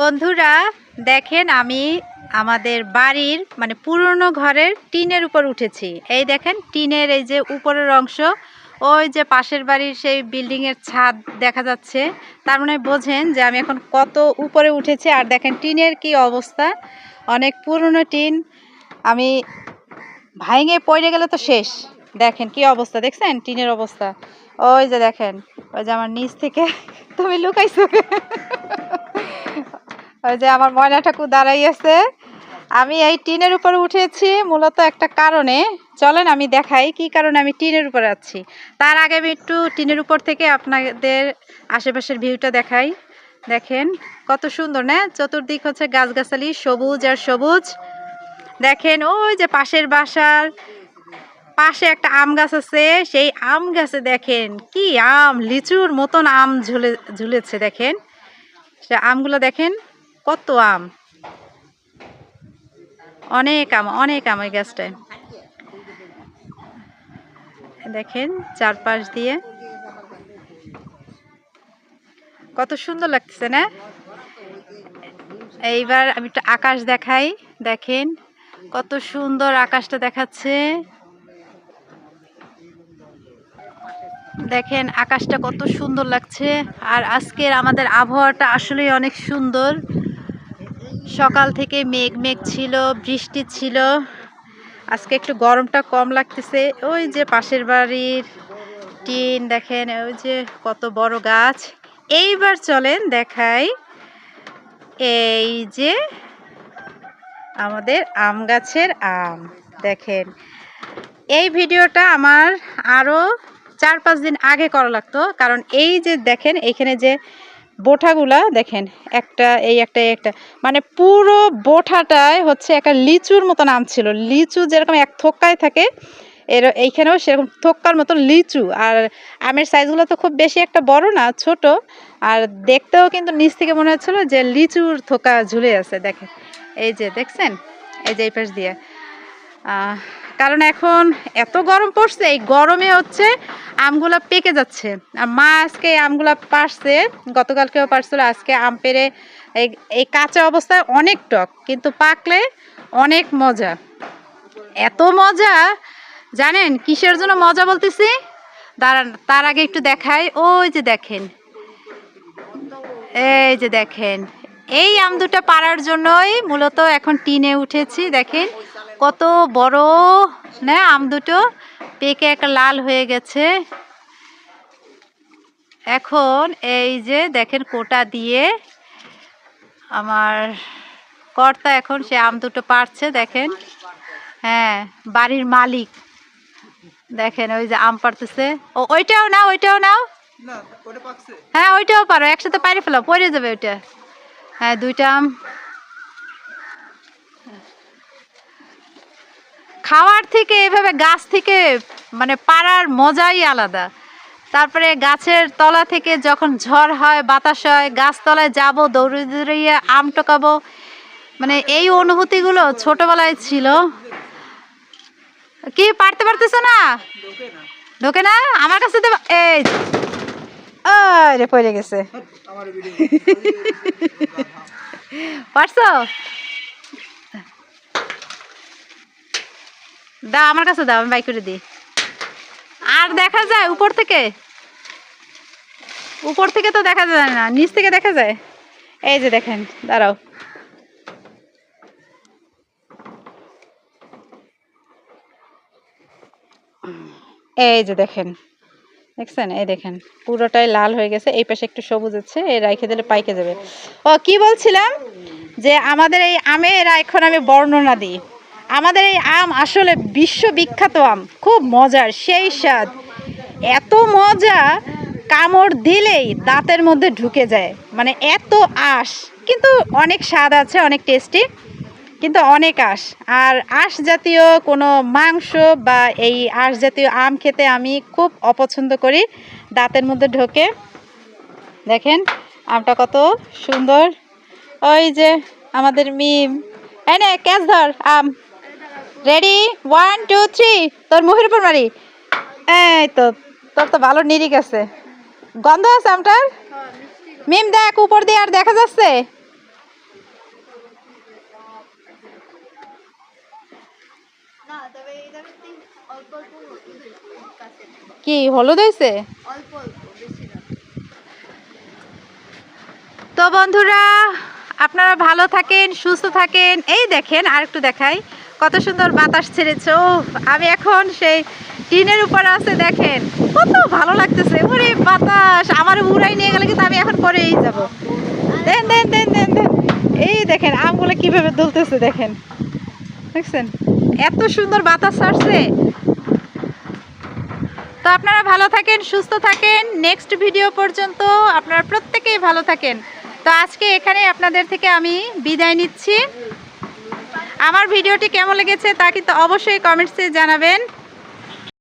বন্ধুরা, দেখেন আমি আমাদের বাড়ির মানে পুরনো ঘরের টিনের উপর উঠেছি। এই দেখেন, টিনের এই যে উপরের অংশ, ওই যে পাশের বাড়ির সেই বিল্ডিংয়ের ছাদ দেখা যাচ্ছে। তার মানে বোঝেন যে আমি এখন কত উপরে উঠেছি। আর দেখেন, টিনের কি অবস্থা? অনেক পুরনো টিন। আমি ভাঙে পড়ে গেলে তো শেষ। দেখেন কি অবস্থা, দেখছেন? টিনের অবস্থা। ওই যে দেখেন, ওই যে আমার নিচ থেকে, তুমি লুকাইছো। ওই যে আমার ময়না ঠাকুর দাঁড়াই আছে আমি এই টিনের উপরে উঠেছি, মূলত একটা কারণে। চলেন আমি দেখাই কি কারণে আমি টিনের উপরে আছি। তার আগে আমি একটু টিনের উপর থেকে আপনাদের আশেপাশের ভিউটা দেখাই। দেখেন, কত সুন্দর, না? চতুর্দিক হচ্ছে গাছগাছালি, সবুজ আর সবুজ। দেখেন, ওই যে পাশের বাসার পাশে একটা আম গাছ আছে। সেই আম গাছে দেখেন, কি আম, লিচুর মতন আম ঝুলে, ঝুলেছে, দেখেন। সে আমগুলো দেখেন। কত আম? অনেক আম অনেক আম ওই গাছটায়। দেখেন চারপাশ দিয়ে। কত সুন্দর লাগতেছে, না? এইবার আমি একটু আকাশ দেখাই। দেখেন কত সুন্দর আকাশটা দেখাচ্ছে। দেখেন আকাশটা কত সুন্দর লাগছে। আর আজকের আমাদের আবহাওয়াটা আসলেই অনেক সুন্দর। সকাল থেকে মেঘ মেঘ ছিল, বৃষ্টি ছিল। আজকে একটু গরমটা কম লাগতেছে। ওই যে পাশের বাড়ির টিন দেখেন, ওই যে কত বড় গাছ। এইবার চলেন দেখাই এই যে আমাদের আম গাছের আম। দেখেন, এই ভিডিওটা আমার আরও চার পাঁচ দিন আগে করা লাগতো। কারণ এই যে দেখেন এইখানে যে বোঠাগুলা দেখেন, একটা, এই একটা এই একটা মানে পুরো বোঠাটায় হচ্ছে একটা লিচুর মতন আম ছিল। লিচু যেরকম এক থোক্কায় থাকে, এর, এইখানেও সেরকম থোক্কার মতো লিচু। আর আমের সাইজগুলো তো খুব বেশি একটা বড় না, ছোট। আর দেখতেও কিন্তু নিচ থেকে মনে হচ্ছিল যে লিচুর থোকা ঝুলে আছে, দেখেন। এই যে, দেখছেন? এই যে এই পাশ দিয়ে। কারণ এখন এত গরম পড়ছে, এই গরমে হচ্ছে আমগুলা পেকে যাচ্ছে। আর মা আজকে আমগুলা পারছে, গতকালকেও পারছিল, আজকে আম পেরে এই এই কাঁচা অবস্থায় অনেক টক, কিন্তু পাকলে অনেক মজা। এত মজা, জানেন কিসের জন্য মজা বলতেছি? দাঁড়ান, তার আগে একটু দেখাই, ওই যে দেখেন। এই যে দেখেন, এই আম দুটো পাড়ার জন্যই মূলত এখন টিনে উঠেছি, দেখেন। কত বড়? না আম দুটো। পেকে একটা লাল হয়ে গেছে। এখন এই যে দেখেন কোটা দিয়ে আমার কর্তা এখন সে আম দুটো পারছে দেখেন। হ্যাঁ বাড়ির মালিক। দেখেন ওই যে আম পারতেছে ও ওইটাও নাও ওইটাও নাও। হ্যাঁ ওইটাও পারো একসাথে পাইরে ফেলাও পড়ে যাবে ওইটা। হ্যাঁ দুইটা আম খাওয়ার থেকে এভাবে গাছ থেকে মানে পাড়ার মজাই আলাদা। তারপরে গাছের তলা থেকে যখন ঝড় হয় বাতাস হয় গাছতলায় যাব দৌড়ে দৌড়িয়ে আম টকাবো। মানে এই অনুভূতিগুলো ছোটবেলায় ছিল। কি পারতে পারতেছো না? ঢোকে না? আমার কাছে তো এই পড়ে গেছে। পারছ? দাও, আমার কাছে দাও, আমি বাই করে দিই। আর দেখা যায় উপর থেকে? উপর থেকে তো দেখা যায় না, নিচ থেকে দেখা যায়? এই যে দেখেন, দাঁড়াও। এই যে দেখেন, দেখছেন? এই দেখেন, পুরোটাই লাল হয়ে গেছে, এই পাশে একটু সবুজ আছে, এই রাইখে দিলে পাইকে যাবে। ও, কি বলছিলাম? যে আমাদের এই আমের এখন আমি বর্ণনা দিই। আমাদের এই আম আসলে বিশ্ববিখ্যাত আম, খুব মজার, সেই স্বাদ। এত মজা, কামড় দিলেই দাঁতের মধ্যে ঢুকে যায়। মানে এত আশ, কিন্তু অনেক স্বাদ আছে, অনেক টেস্টি কিন্তু অনেক আঁশ। আর আঁশ জাতীয় কোনো মাংস বা এই আঁশ জাতীয় আম খেতে আমি খুব অপছন্দ করি, দাঁতের মধ্যে ঢোকে। দেখেন, আমটা কত সুন্দর। ওই যে আমাদের মিম। এই নে, ক্যাচ ধর, আম। রেডি ওয়ান টু থ্রি তোর মুখের উপর মারি। এই তো তোর তো ভালো নিরিক আছে। গন্ধ আছে আমটার? মিম দেখ উপর দিয়ে আর দেখা যাচ্ছে? কি হলুদ হয়েছে? তো বন্ধুরা আপনারা ভালো থাকেন সুস্থ থাকেন। এই দেখেন আর একটু দেখাই। কত সুন্দর বাতাস ছেড়েছে ও আমি এখন সেই টিনের উপরে আছে, দেখেন, কত ভালো লাগতেছে, ওরে বাতাস, আমার উড়াই নিয়ে গেলে কিন্তু আমি এখন পরেই যাব। দেন দেন দেন দেন দেন, এই দেখেন আমগুলো কীভাবে দুলতেছে, দেখেন, দেখছেন, এত সুন্দর বাতাস ছাড়ছে। তো আপনারা ভালো থাকেন, সুস্থ থাকেন নেক্সট ভিডিও পর্যন্ত আপনারা প্রত্যেকেই ভালো থাকেন। তো আজকে এখানে আপনাদের থেকে আমি বিদায় নিচ্ছি। আমার ভিডিওটি কেমন লেগেছে তা কিন্তু অবশ্যই কমেন্টসে জানাবেন।